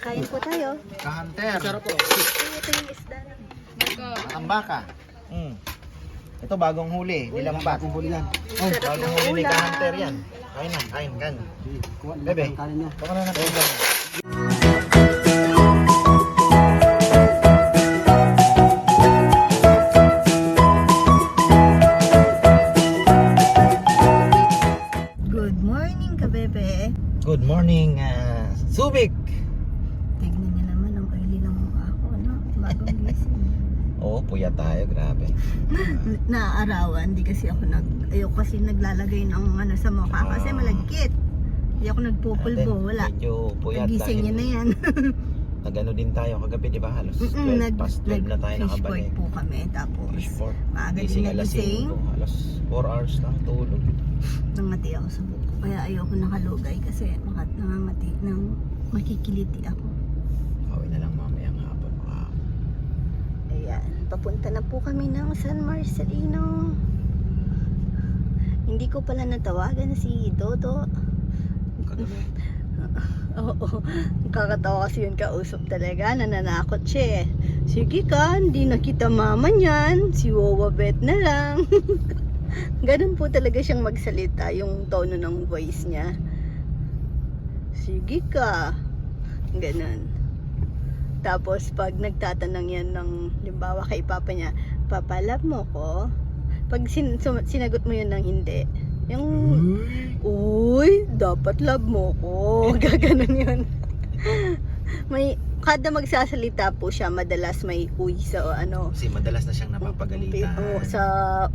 Kain po tayo. Ka-hunter. Sarap po. Ito yung isda na. Matambaka. Mm. Ito bagong huli, nilambat. Bagong huli yan. Oh, bagong ng huli ni ulam. ka-hunter yan. Kain na, kain, kain. Bebe. Baka na natin Naaarawan, di kasi ako nag... Ayoko kasi naglalagay ng ano sa mukha kasi Ah. malagkit. Di ako nagpupulbo, wala. Medyo puyat Gising niya na yan. Nagano din tayo kagabi, di ba? Halos 12 Mm-mm, nag, past 12 na tayo nakabalik. po kami. Tapos, Fishport. maaga din nagising. 5. Alas 4 hours lang tulog. Nangati ako sa buko. Kaya ayoko nakalugay kasi makat nangangati nang makikiliti ako. Pauwi na lang mamayang hapon. Wow. Ayan, papunta na po kami ng San Marcelino. Hindi ko pala natawagan si Dodo. Oo, kakatawa kasi yun kausap talaga. Nananakot siya eh. Sige ka, hindi na kita mama niyan. Si Wawa Bet na lang. Ganun po talaga siyang magsalita, yung tono ng voice niya. Sige ka. Ganun. Tapos pag nagtatanong yan ng, limbawa kay papa niya, Papa, love mo ko? Pag sin- sinagot mo yun ng hindi, yung Uy, dapat love mo ko. Gaganon yun. may, kada magsasalita po siya, madalas may uy sa ano. Kasi madalas na siyang napapagalitan. Oo, sa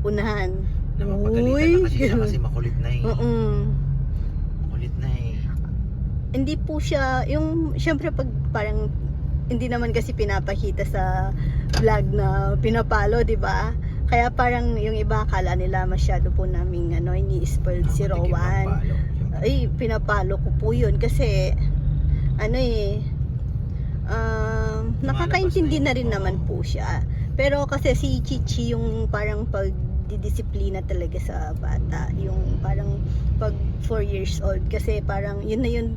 unahan. Napapagalitan Uy, na kasi siya kasi makulit na eh. Oo. Makulit na eh. Hindi po siya, yung, syempre pag parang, hindi naman kasi pinapakita sa vlog na pinapalo, di ba? Kaya parang yung iba akala nila masyado po naming ano, ini-spoil si Rowan. ay pinapalo ko po yun kasi ano eh um, nakakaintindi na rin naman po siya pero kasi si Chichi yung parang pagdidisiplina talaga sa bata yung parang pag 4 years old kasi parang yun na yun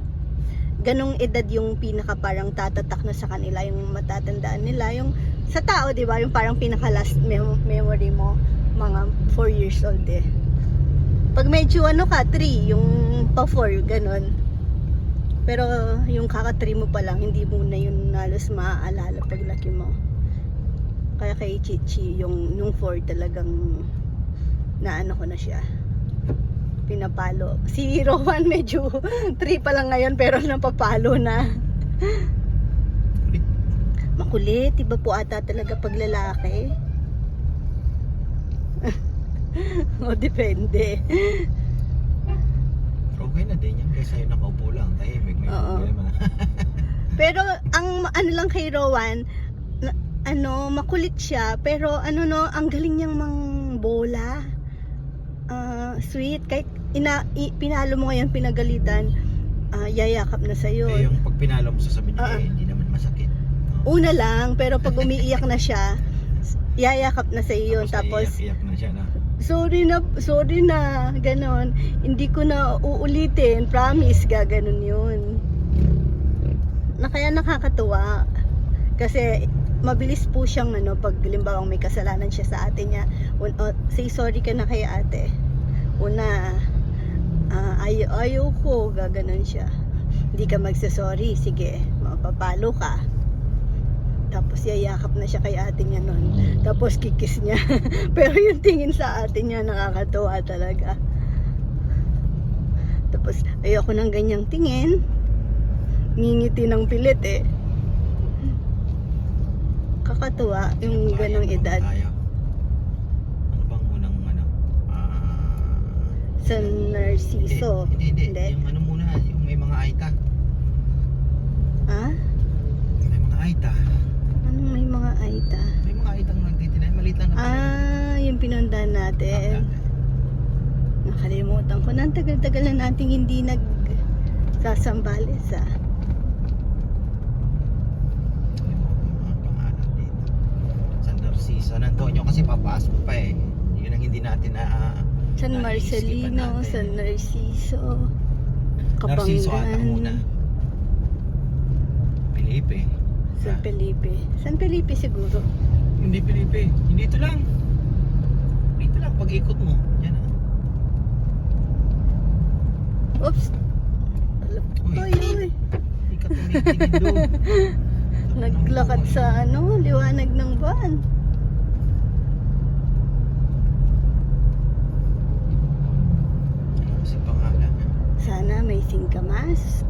ganong edad yung pinaka parang tatatak na sa kanila yung matatandaan nila yung sa tao di ba yung parang pinaka last mem- memory mo mga 4 years old eh pag medyo ano ka, 3, yung pa 4, ganun. Pero yung kaka 3 mo pa lang, hindi mo na yun halos maaalala pag laki mo. Kaya kay Chichi, yung, yung 4 talagang naano ko na siya. Pinapalo. Si Rowan medyo 3 pa lang ngayon pero napapalo na. Makulit, iba po ata talaga pag lalaki. o depende. Okay na din yan yung nakaupo lang. Tahimik, may Oo. problema. Pero ang ano lang kay Rowan, na- ano, makulit siya, pero ano no, ang galing niyang mang bola. Ah, sweet, kahit ina, i, pinalo mo ngayon pinagalitan, ah, yayakap na sa Eh, yung pag pinalo mo sasabihin niya, Oo. eh, hindi naman masakit. Oo. Una lang, pero pag umiiyak na siya, yayakap na sa iyo tapos iyak na siya na. sorry na, sorry na, ganon. Hindi ko na uulitin, promise, gaganon yun. Na kaya nakakatuwa. Kasi mabilis po siyang ano, pag limbawang may kasalanan siya sa ate niya, un, o, say sorry ka na kay ate. Una, ah, ayaw, ayaw ko, gaganon siya. Hindi ka magsasorry, sige, mapapalo ka. Tapos yayakap na siya kay ate niya nun. Tapos kikis niya. Pero yung tingin sa ate niya nakakatuwa talaga. Tapos ayoko ng ganyang tingin. Ngingiti ng pilit eh. Kakatuwa yung ganong edad. Ano bang unang ano? Ah, San Narciso. Hindi, hindi, Hindi. Yung ano muna, yung may mga aita. Ha? May mga aita. Anong may mga aita? May mga aitang nagtitinay. Maliit lang na Ah, yung pinundahan natin. Nakalimutan ko na. Ang tagal-tagal na nating hindi nag sasambales ah. Yung mga pangalan dito. San Narciso. San Antonio kasi papasok pa eh. Yun ang hindi natin na... San Naiisipan Marcelino, natin. San Narciso, Narciso ata Kapanggan. muna. May Felipe. San Felipe siguro. Hindi Pilipi. Hindi ito lang. Dito lang pag ikot mo. Yan ah. Oops. Uy. Uy, uy. Hindi ka tumitingin doon. Naglakad sa ano, liwanag ng van. Ano kasi pangalan? Sana may singkamas.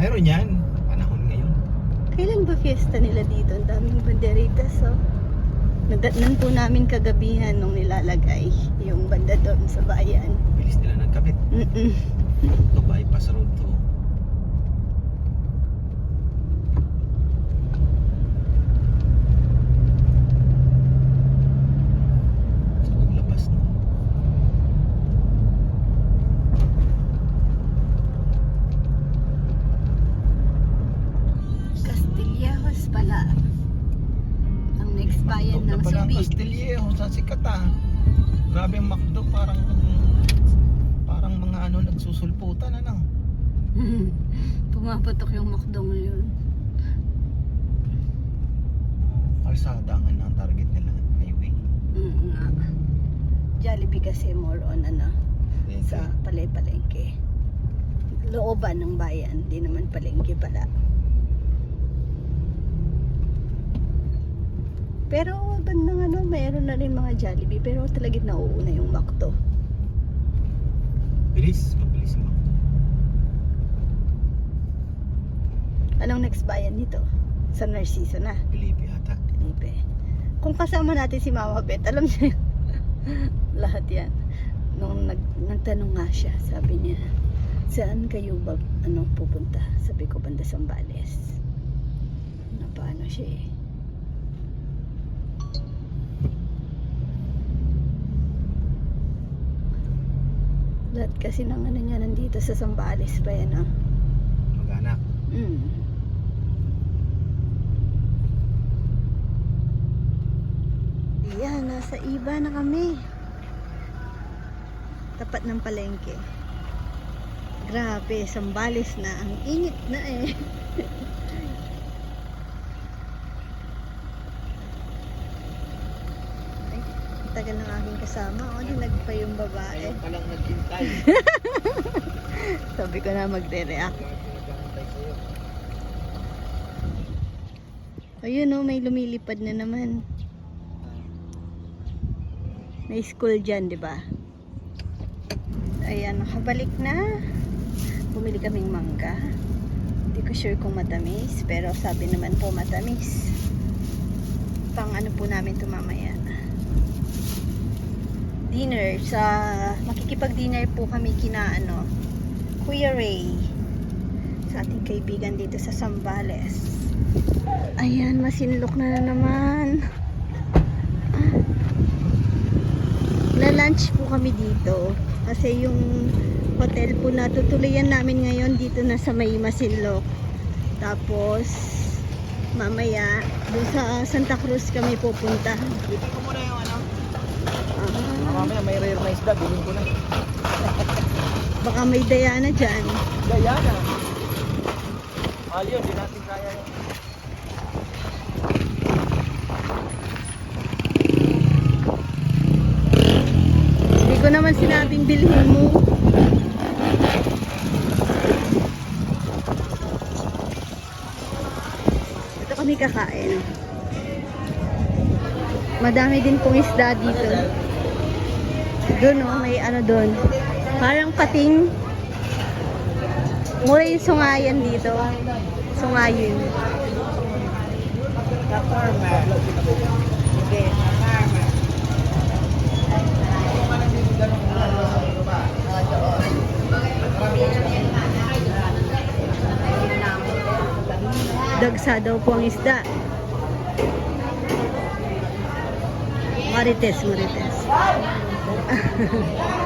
Meron yan. Panahon ngayon. Kailan ba fiesta nila dito? Ang daming banderitas, oh. Nadatnan po namin kagabihan nung nilalagay yung banda doon sa bayan. Bilis nila nagkabit. Mm-mm. Ito bypass road to. Jollibee kasi more on ano, Then, sa palay-palengke. Looban ng bayan, di naman palengke pala. Pero bandang ano, mayroon na rin mga Jollibee pero talagang nauuna yung McDo. bilis, mabilis mo. Anong next bayan nito? Sa Narciso na, Pilipi ata. Felipe. Kung kasama natin si Mama Beth, alam niya lahat yan. Nung nag, nagtanong nga siya, sabi niya, saan kayo ba ano, pupunta? Sabi ko, banda Sambales. Na paano siya eh. Lahat kasi ng ano niya nandito sa Sambales pa yan ah. Mag-anak. Mm. Ayan, nasa iba na kami. Tapat ng palengke. Grabe, sambales na. Ang init na eh. Ay, tagal ng aking kasama. O, dinag pa yung babae. Ngayon ka lang naghintay. Sabi ko na magre-react. Ayun oh, may lumilipad na naman. May school dyan, di ba? Ayan, nakabalik na. Bumili kaming mangga. Hindi ko sure kung matamis, pero sabi naman po matamis. Pang ano po namin ito. Dinner sa makikipag-dinner po kami kina ano, Kuya Ray sa ating kaibigan dito sa Sambales. Ayan, masinlok na, na naman. La-lunch po kami dito. Kasi yung hotel po na tutuloyan namin ngayon dito na sa may Masinlok. Tapos, mamaya, doon sa Santa Cruz kami pupunta. Bili ko muna yung ano. Ah, Mamaya may rare na isda, bilhin ko na. baka may Diana dyan. Gayana. Mahal yun, di natin kaya yun. Hindi ko naman sinabing bilhin mo. Ito kami kakain. Madami din pong isda dito. Doon oh, may ano doon. Parang pating. Mura yung sungayan dito. Sungayin. Okay. Dagsa daw po ang isda. Marites, marites.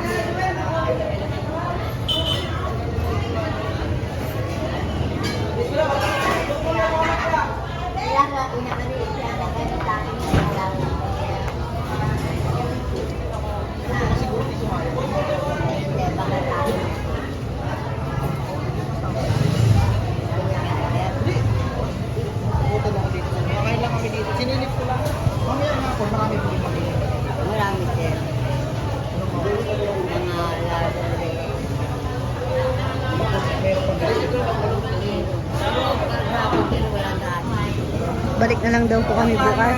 Puto mo Balik na lang daw po kami bukas.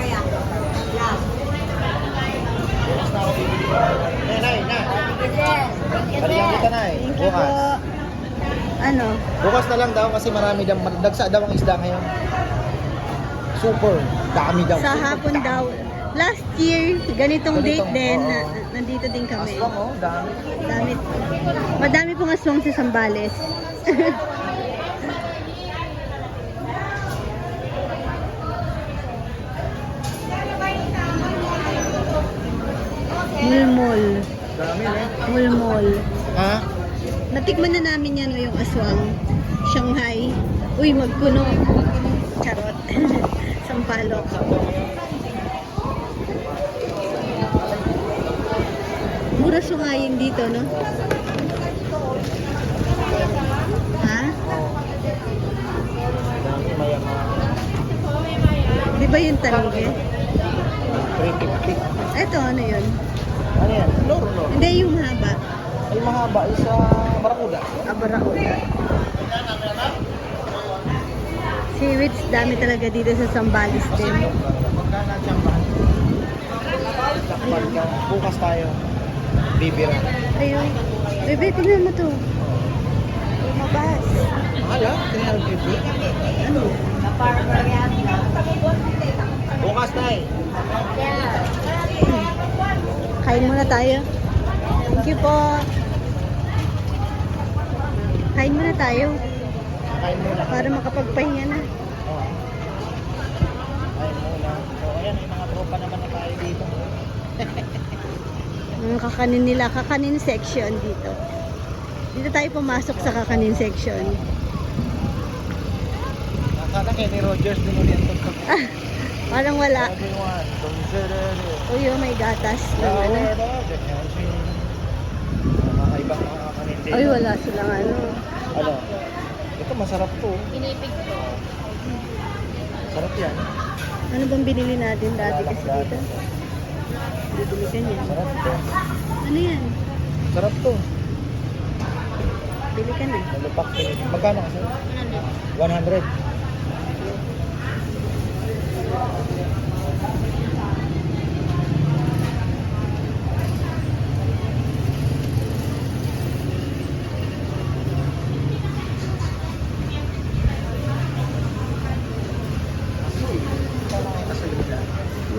Na nay. Thank you po. Bukas. Ano? Bukas na lang daw kasi marami daw, dagsa daw ang isda ngayon. Super. Dami daw. Sa Super hapon dami. daw. Last year, ganitong date Ganitong, din, oo. na, nandito din kami. Aswang, oh, dami. Dami. Madami pong aswang sa Sambales. Mulmol. Dami, eh. Mulmol. Ha? Natikman na namin yan o yung aswang. Shanghai. Uy, magkuno. Charot. Sampalok. Mura sungayin dito, no? Ha? Di ba yung talige? 350. Eto, ano yun? Ano yan? Loro, loro. Hindi, yung mahaba. Yung mahaba is sa Barakuda. Abarauda. Seaweeds, dami talaga dito sa Sambales din. Magkana champan? Champan ka. Bukas tayo. Bibira. Ayun. Bebe, tingnan mo to. Lumabas. Mahal ah? 350? Ano? Bukas tayo. Kain muna tayo. Thank you po. Kain muna tayo Kain muna. para makapagpahinga na. Oo. Kain muna. So, ayan, may mga tropa naman na tayo dito. Ang kakanin nila, kakanin section dito. Dito tayo pumasok sa kakanin section. Nakala kay ni Rogers din ulit. Parang wala. Oh, may gatas. ng ano. wala. Ay, silang ano. Ano? Ito masarap to. Inipig ko. Sarap yan. Ano bang binili natin dati kasi dito? Bibili ka niyan. Sarap to. Ano yan? Sarap to. Bili ka na. Nalupak pinit. Magkano kasi? 100.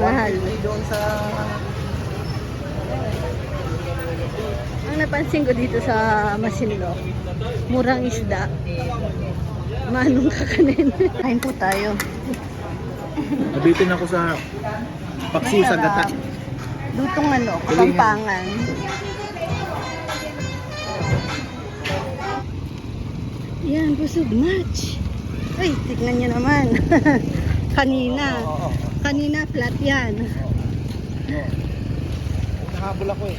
Mahal. Doon sa... Ang napansin ko dito sa Masinloc, murang isda. Manong kakanin. Kain po tayo. Nabitin ako sa Paksiw sa Gata. Lutong ano, kapampangan. Yan, busog match. Ay, tignan nyo naman. Kanina. Kanina, flat yan. Oo. Nahabol ako eh.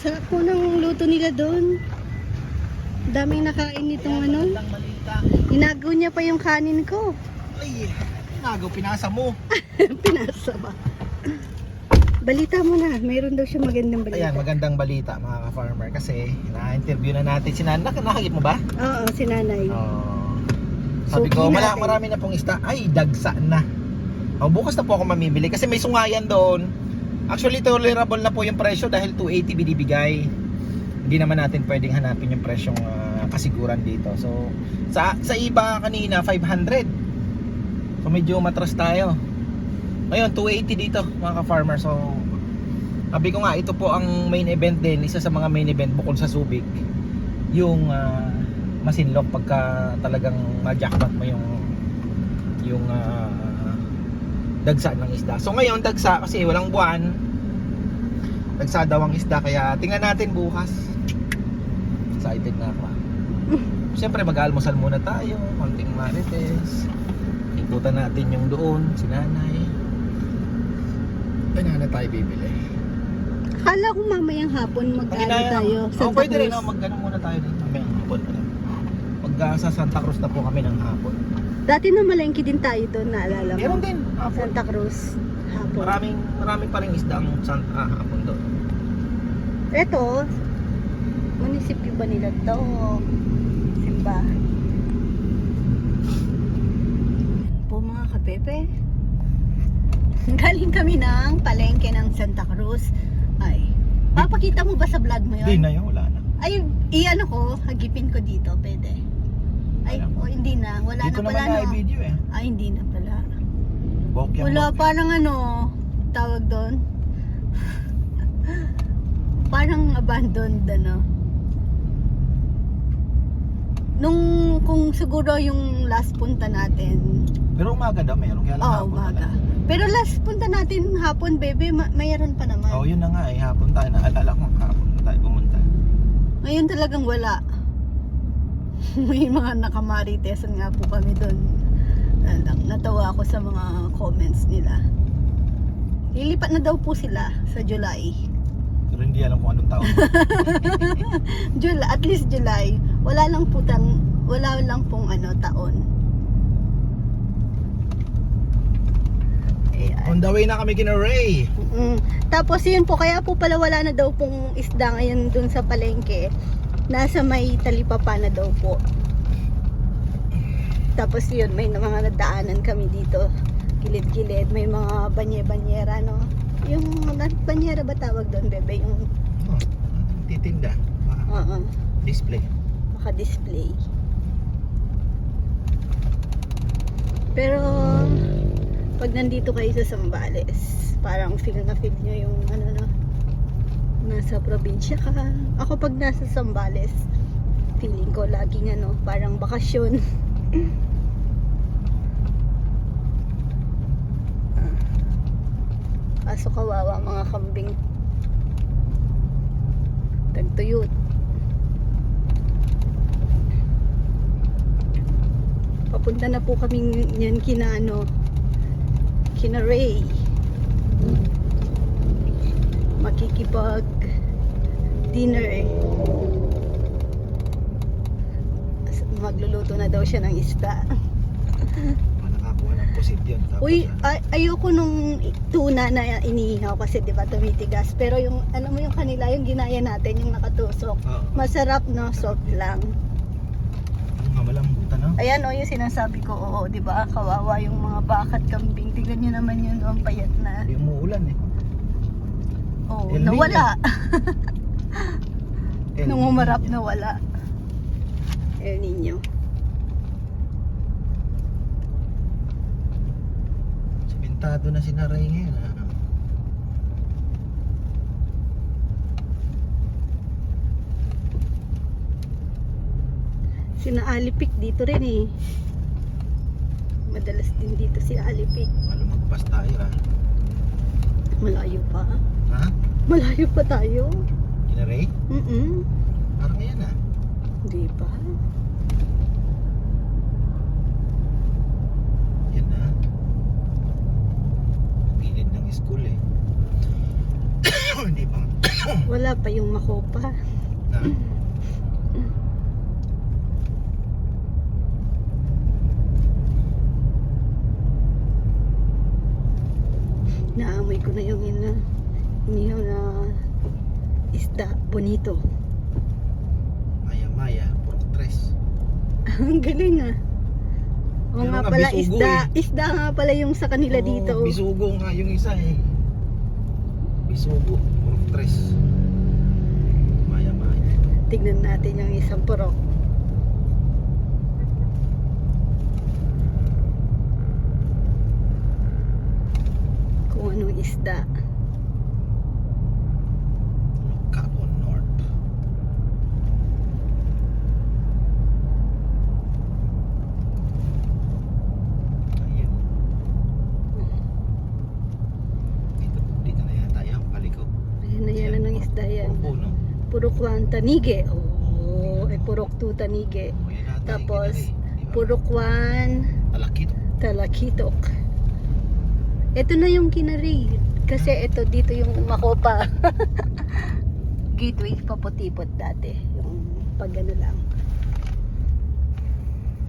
Sarap po ng luto nila doon. Daming nakain nitong ano. Inagaw niya pa yung kanin ko. Ay, nagaw, pinasa mo. Pinasa ba? Balita mo na, mayroon daw siya magandang balita. Ayan, magandang balita mga ka-farmer kasi na-interview na natin si Nana. Nakakit mo ba? Oo, si nanay. Oh. Sabi ko, mala, marami na pong isda. Ay, dagsa na. Oh, bukas na po ako mamimili kasi may sungayan doon. Actually, tolerable na po yung presyo dahil 280 binibigay. Hindi naman natin pwedeng hanapin yung presyong ah, kasiguran dito. So, sa sa iba kanina 500. So, medyo matras tayo. Ngayon, 280 dito mga ka-farmer. So, sabi ko nga, ito po ang main event din. Isa sa mga main event bukod sa Subic. Yung ah, masinlok pagka talagang ma-jackpot mo yung yung ah, dagsa ng isda. So ngayon dagsa kasi walang buwan. Dagsa daw ang isda kaya tingnan natin bukas. Excited na ako. Siyempre mag-almusal muna tayo, konting marites. Ikutan natin yung doon, si nanay. Ay, na tayo bibili. Akala ko mamayang hapon mag-ano tayo. Sa oh, Santa pwede rin, oh, mag muna tayo din. May hapon pala. Mag ah, sa Santa Cruz na po kami ng hapon. Dati na malengke din tayo doon, naalala mo? Meron din, hapon. Santa Cruz. Hapon. Maraming, maraming pa rin isda ang Santa ah, hapon doon. Ito, Munisipyo ba nila to? Simbahan. Po mga kapepe. Galing kami ng palengke ng Santa Cruz. Ay, papakita mo ba sa vlog mo Hindi yun? na yun, wala na. Ay, iyan ko, hagipin ko dito, pwede. Ay, o hindi na. Wala Dito na pala, na no? video eh. Ay, hindi na pala. Bokeh Wala, bokeh. parang ano, tawag doon. parang abandoned, ano. Nung, kung siguro yung last punta natin, Pero umaga daw meron, kaya lang oh, hapon umaga. na lang. Pero last punta natin hapon, bebe, ma- mayroon pa naman. Oo, yun na nga eh. Hapon tayo. Naalala ko, hapon na tayo pumunta. Ngayon talagang wala. May mga nakamaritesan nga po kami doon. Natawa ako sa mga comments nila. Lilipat na daw po sila sa July. Pero hindi alam kung anong taon. July, at least July. Wala lang po tang, wala lang pong ano taon. Ayan. On the way na kami kina Ray. Mm. Tapos yun po, kaya po pala wala na daw pong isda ngayon dun sa palengke. Nasa may talipapa na daw po. Tapos yun, may mga nadaanan kami dito. Gilid-gilid, may mga banye-banyera, no? Yung banyera ba tawag doon, bebe? Yung, Oh, titinda. Oo, display. Maka-display. Pero, pag nandito kayo sa Zambales, parang feel na feel nyo yung ano no, nasa probinsya ka. Ako pag nasa Zambales, feeling ko laging ano, parang bakasyon. Kaso kawawa mga kambing. Tagtuyot. Papunta na po kami yan kina ano, kina Ray. Makikipag dinner eh. Magluluto na daw siya ng isda. Nakakuha ng pusit yun. Tapos, Uy, ay- ayoko nung tuna na inihaw kasi 'di ba tumitigas. Pero yung alam mo yung kanila, yung ginaya natin, yung nakatusok. Masarap no, soft lang. Ang no? Ayan o, yung sinasabi ko, oo, di ba? Kawawa yung mga bakat kambing. Tignan nyo naman yun, oh, ang payat na. Hindi umuulan eh. Oo, Nino. nawala. Nung umarap, nawala. El Nino. Simentado na si Naray ngayon. ah. Sina Alipik dito rin eh. Madalas din dito si Alipik. Malumagpas tayo ah. Malayo pa. Ha? Malayo pa tayo. Kina Ray? Mm Parang ngayon ah. Hindi pa. Yan na. Gilid ng school eh. Hindi pa. Wala pa yung makopa. Na. Naamoy ko na yung ina, inihaw na isda. Bonito. Maya Maya, puro tres. Ang galing ah. Oo Meron nga nga, pala, bisugo isda. Isda nga pala yung sa kanila Oo, dito. Bisugo nga yung isa eh. Bisugo, puro tres. Maya Maya. Tignan natin yung isang purok. Kung anong isda. Capon North. Ayun. Dito, dito na yata yung paliko. Ayan na yan isda yan. Puro puno. Purok 1 tanige. Oo, ay purok 2 tanige. O, yan ata yung Tapos, ginari, di ba? Purok 1 Talakit. talakitok. Ito na yung kinari. Kasi ito, dito yung makopa. Gateway paputipot dati. Yung pag ano lang.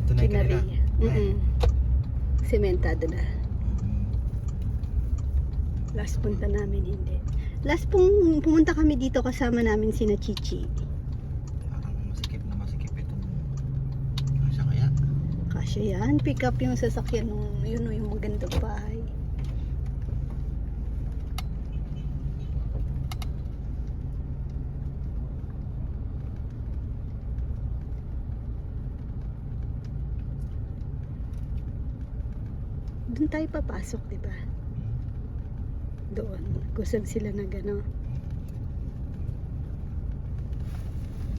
Ito na kinari. Mm -mm. Sementado na. Last punta namin, hindi. Last pong pumunta kami dito kasama namin si Chichi. Masikip na masikip ito. Kasya kaya? Kasya yan. Pick up yung sasakyan nung yun yung magandang bahay. Tayo papasok, di ba? Doon. Kusag sila na gano'n.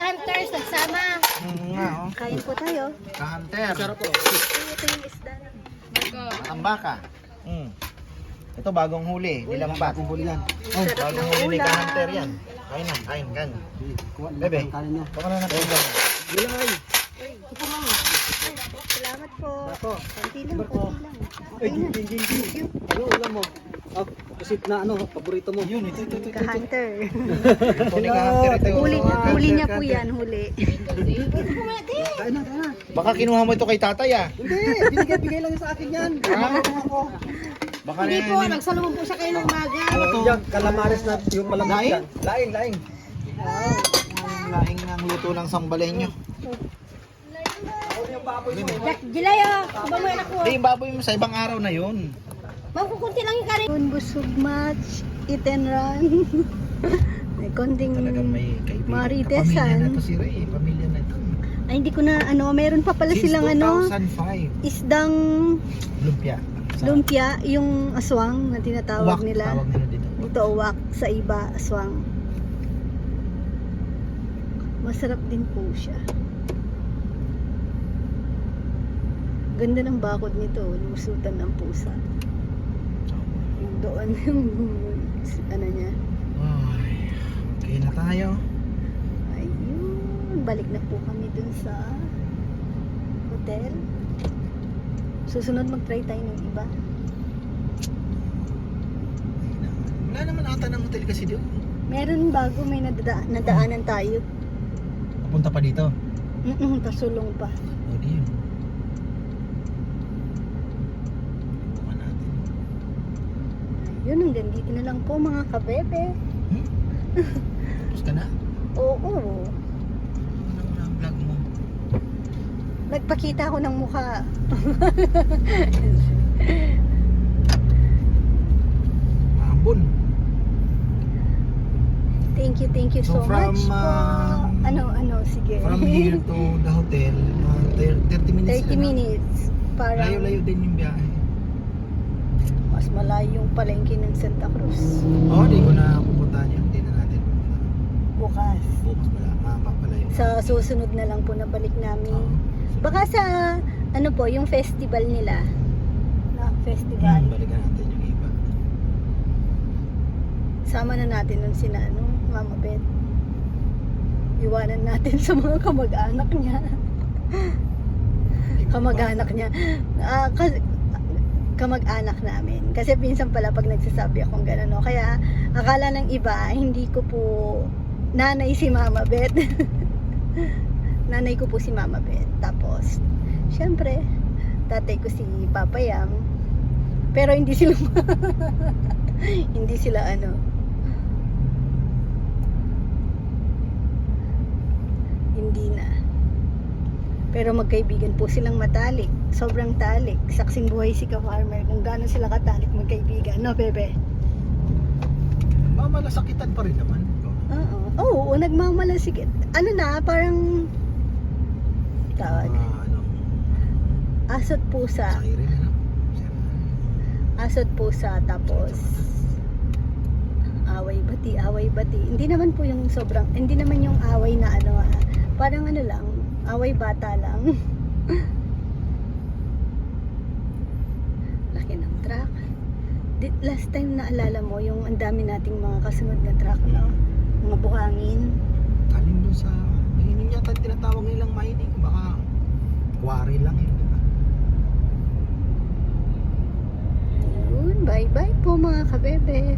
Hunters, nagsama. Mm, nga, oh. Kain po tayo. Ka-hunter. Sarap po. Ito yung isda na. Matambaka. Mm. Ito bagong huli, nilambat. Bagong huli yan. Oh, bagong ng huli ni ka-hunter yan. Kain na, kain, kain. Bebe, baka na natin ulam. Salamat po. Ako. Konti lang, konti lang. Ay, Okay na. din, din, din, din. Ano ulam mo? Ah, kasi na ano, paborito mo. Yun, ito, ito, ito. ito. Ka-hunter. Ito ni ka-hunter, ito. Huli, huli niya po yan, huli. Kain na, kain na. Baka kinuha mo ito kay tatay ah. Hindi, binigay-bigay lang sa akin yan. Ah? Ako? Baka Hindi na- po, nagsalubong po siya kayo ng maga. Ano to? Yan, kalamares na yung malambot Laing? yan. Laing, laing. Laing ng luto ng sambalenyo. Kuba mo yung anak ko. Hindi, yung baboy mo sa ibang araw na yun. Ma'am, kukunti lang yung kanin. Yun, busog match, eat and run. may konting... Maritesan. Pamilya na to si Ray. Pamilya na ito. Ay, hindi ko na, ano, meron pa pala Since silang, ano, 2005. isdang Lumpia. Sa lumpia, yung aswang na tinatawag Uwak, nila. Tawag nila dito. Ito, uwak. Sa iba, aswang. Masarap din po siya. Ganda ng bakod nito, lusutan ng pusa. Yung doon, yung ano niya. Ay, okay na tayo. Ayun, balik na po kami dun sa hotel. Susunod mag-try tayo ng iba. Wala naman ata ng hotel kasi doon. Meron bago, may nadada- nadaanan tayo. Papunta pa dito. Mm pasulong pa. O di yun. Bukan natin. Yun, hanggang dito na lang po mga kabebe. Hmm? Tapos ka na? Oo, Ano na ang vlog mo? nagpakita ako ng mukha. Ambon. Thank you, thank you so, So, from, much po. um, Ano, ano, sige. From here to the hotel, uh, thir- 30 minutes 30 na. minutes. Parang Layo-layo din yung biyahe. Mas malayo yung palengke ng Santa Cruz. Oo, oh, di ko na pupuntahan yun. Hindi na natin pupuntahan. Bukas. Bukas pala, mapapalayo. Sa susunod na lang po na balik namin. Oo. Baka sa, ano po, yung festival nila. Na festival. Hmm, balikan natin yung iba. Sama na natin nun sina, ano, Mama Beth. Iwanan natin sa mga kamag-anak niya. kamag-anak niya. Ka- kamag-anak namin. Kasi pinsan pala pag nagsasabi akong gano'n, no? Kaya akala ng iba, hindi ko po nanay si Mama Beth. nanay ko po si Mama Beth. Tapos, syempre, tatay ko si Papa Yam. Pero hindi sila hindi sila ano hindi na pero magkaibigan po silang matalik sobrang talik. Saksing buhay si ka-farmer. Kung gaano sila katalik magkaibigan. No bebe? Mamalasakitan pa rin naman. oo. Oo nagmamalasig ano na parang tawag. Ah, ano, asot pusa. Ano? asot pusa tapos away bati away bati. Hindi naman po yung sobrang hindi naman yung away na ano ah, parang ano lang away bata lang laki ng truck Di, last time naalala mo yung ang dami nating mga kasunod na truck no? mga buhangin Galing doon sa, mining yata tinatawag nilang mining. Baka quarry lang yun. di ba? Ayun, bye-bye po mga kabebe.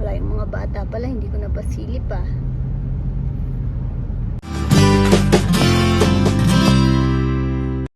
Wala yung mga bata pala, hindi ko na pasilip ah.